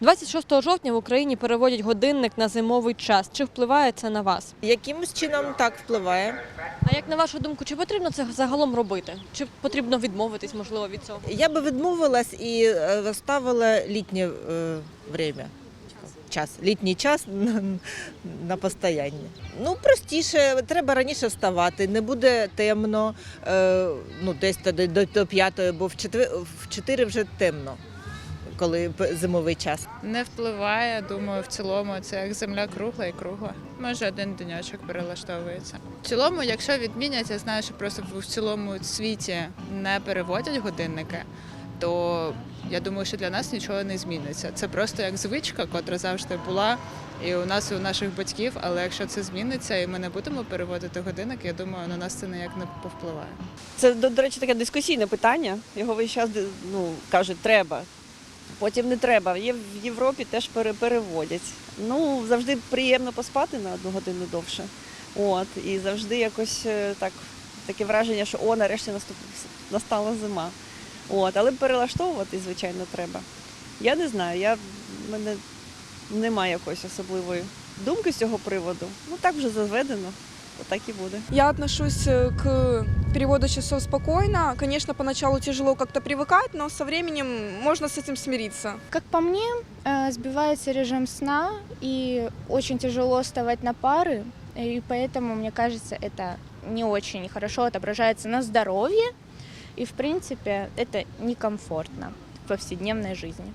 26 жовтня в Україні переводять годинник на зимовий час. Чи впливає це на вас? Якимось чином так впливає. А як на вашу думку, чи потрібно це загалом робити? Чи потрібно відмовитись, можливо, від цього? Я би відмовилась і е, ставила літнє е, время. Час, літній час на, на постоянні. Ну, простіше, треба раніше вставати, не буде темно, е, ну, десь до, до п'ятої, бо в четвер, в чотири вже темно, коли зимовий час. Не впливає, думаю, в цілому це як земля кругла і кругла. Може, один денечок перелаштовується. В цілому, якщо відмінять, я знаю, що просто в цілому світі не переводять годинники, то я думаю, що для нас нічого не зміниться. Це просто як звичка, котра завжди була. І у нас і у наших батьків, але якщо це зміниться і ми не будемо переводити годинник, я думаю, на нас це ніяк не повпливає. Це, до, до речі, таке дискусійне питання. Його весь час ну, кажуть, треба. Потім не треба. Є в Європі теж пере- переводять. Ну, завжди приємно поспати на одну годину довше. От, і завжди якось е, так, таке враження, що о, нарешті наступ, настала зима. От, але перелаштовувати, звичайно, треба. Я не знаю, я, в мене немає якоїсь особливої думки з цього приводу. Ну так вже заведено, отак і буде. Я отношусь э, к переводу часов спокойно. Конечно, поначалу тяжело как-то привыкать, но со временем можно с этим смириться. Как по мне, э, сбивается режим сна, и очень тяжело вставать на пары, и поэтому, мне кажется, это не очень хорошо отображается на здоровье, и, в принципе, это некомфортно в повседневной жизни.